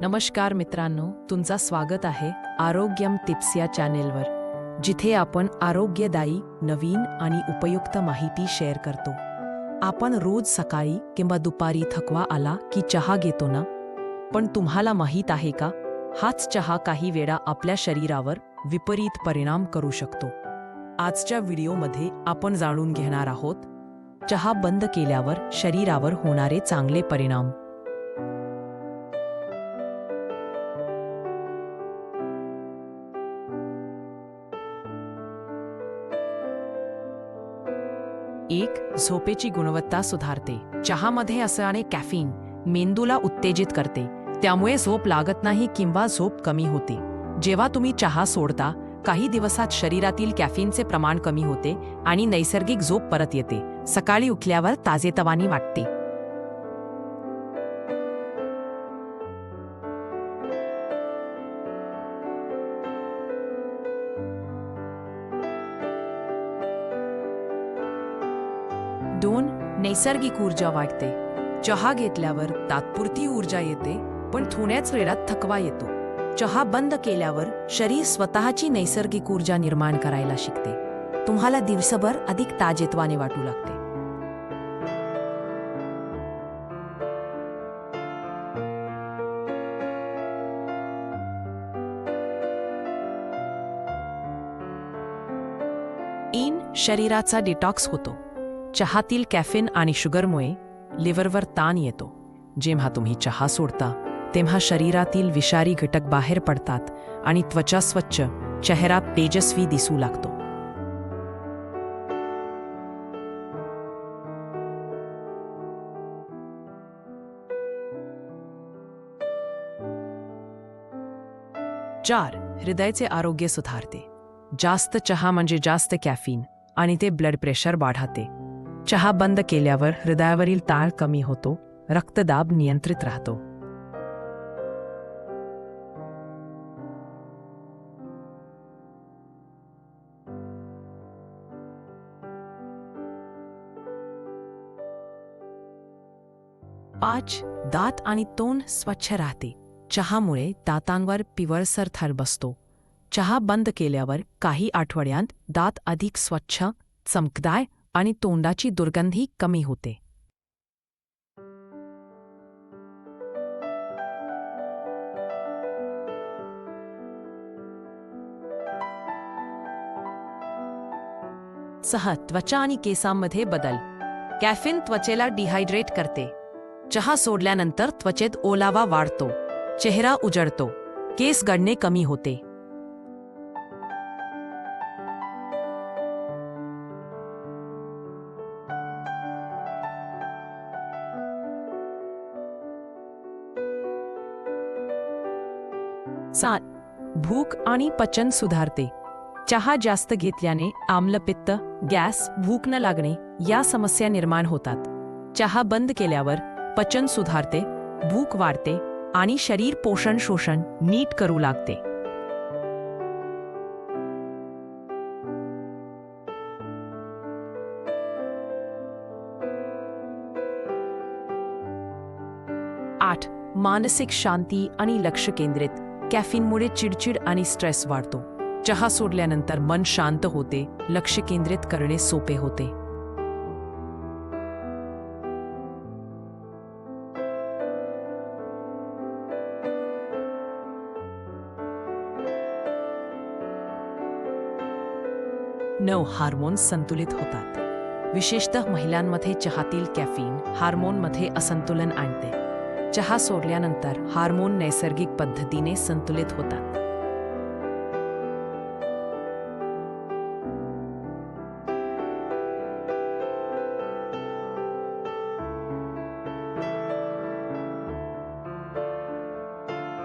नमस्कार मित्रांनो तुमचा स्वागत आहे आरोग्यम टिप्स या चॅनेलवर जिथे आपण आरोग्यदायी नवीन आणि उपयुक्त माहिती शेअर करतो. आपण रोज सकाळी किंवा दुपारी थकवा आला की चहा घेतो ना? पण तुम्हाला माहीत आहे का? हाच चहा काही वेळा आपल्या शरीरावर विपरीत परिणाम करू शकतो. आजच्या व्हिडिओमध्ये आपण जाणून घेणार आहोत चहा बंद केल्यावर शरीरावर होणारे चांगले परिणाम. एक झोपेची गुणवत्ता सुधारते. चहामध्ये असणारे कॅफिन मेंदूला उत्तेजित करते. त्यामुळे झोप लागत नाही किंवा झोप कमी होते. जेव्हा तुम्ही चहा सोडता काही दिवसात शरीरातील कॅफिनचे प्रमाण कमी होते आणि नैसर्गिक झोप परत येते. सकाळी उठल्यावर ताजेतवानी वाटते. दोन नैसर्गिक ऊर्जा वाढते. चहा घेतल्यावर तात्पुरती ऊर्जा येते पण थोड्याच वेळात थकवा येतो. चहा बंद केल्यावर शरीर स्वतःची नैसर्गिक ऊर्जा निर्माण करायला शिकते. तुम्हाला दिवसभर अधिक ताजेतवाने वाटू लागते. इन शरीराचा डिटॉक्स होतो. चहातील कॅफिन आणि शुगरमुळे लिव्हरवर ताण येतो. जेव्हा तुम्ही चहा सोडता तेव्हा शरीरातील विषारी घटक बाहेर पडतात आणि त्वचा स्वच्छ चेहरा तेजस्वी दिसू लागतो. चार. हृदयाचे आरोग्य सुधारते. जास्त चहा म्हणजे जास्त कॅफिन आणि ते ब्लड प्रेशर वाढवते चहा बंद केल्यावर हृदयावरील ताळ कमी होतो रक्तदाब नियंत्रित राहतो. पाच दात आणि तोंड स्वच्छ राहते. चहामुळे दातांवर पिवळसर थर बसतो. चहा बंद केल्यावर काही आठवड्यांत दात अधिक स्वच्छ चमकदाय आणि तोंडाची दुर्गंधी कमी होते. सहा त्वचा आणि केसांमध्ये बदल. कॅफिन त्वचेला डिहायड्रेट करते. चहा सोडल्यानंतर त्वचेत ओलावा वाढतो. चेहरा उजळतो केस गडणे कमी होते. सात भूक आणि पचन सुधारते. चहा जास्त घेतल्याने आम्लपित्त गॅस भूक न लागणे या समस्या निर्माण होतात. चहा बंद केल्यावर पचन सुधारते भूक वाढते आणि शरीर पोषण शोषण नीट करू लागते. आठ मानसिक शांती आणि लक्ष केंद्रित. कॅफिनमुळे चिडचिड आणि स्ट्रेस वाढतो. चहा सोडल्यानंतर मन शांत होते लक्ष केंद्रित करणे सोपे होते. नऊ हार्मोन्स संतुलित होतात. विशेषतः महिलांमध्ये चहातील कॅफिन हार्मोनमध्ये असंतुलन आणते. चहा सोडल्यानंतर हार्मोन नैसर्गिक पद्धतीने संतुलित होतात.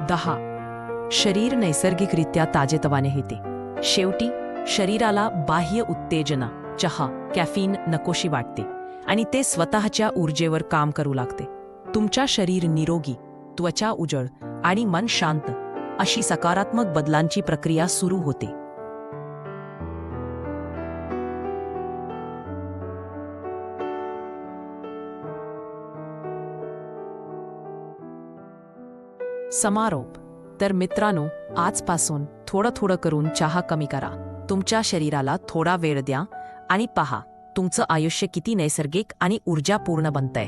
दहा. शरीर नैसर्गिकरित्या ताजेतवाने येते शेवटी शरीराला बाह्य उत्तेजना चहा कॅफिन नकोशी वाटते आणि ते स्वतःच्या ऊर्जेवर काम करू लागते. तुमच्या शरीर निरोगी त्वचा उजळ आणि मन शांत अशी सकारात्मक बदलांची प्रक्रिया सुरू होते. समारोप. तर मित्रांनो आजपासून थोडं थोडं करून चहा कमी करा. तुमच्या शरीराला थोडा वेळ द्या आणि पहा तुमचं आयुष्य किती नैसर्गिक आणि ऊर्जापूर्ण बनतंय.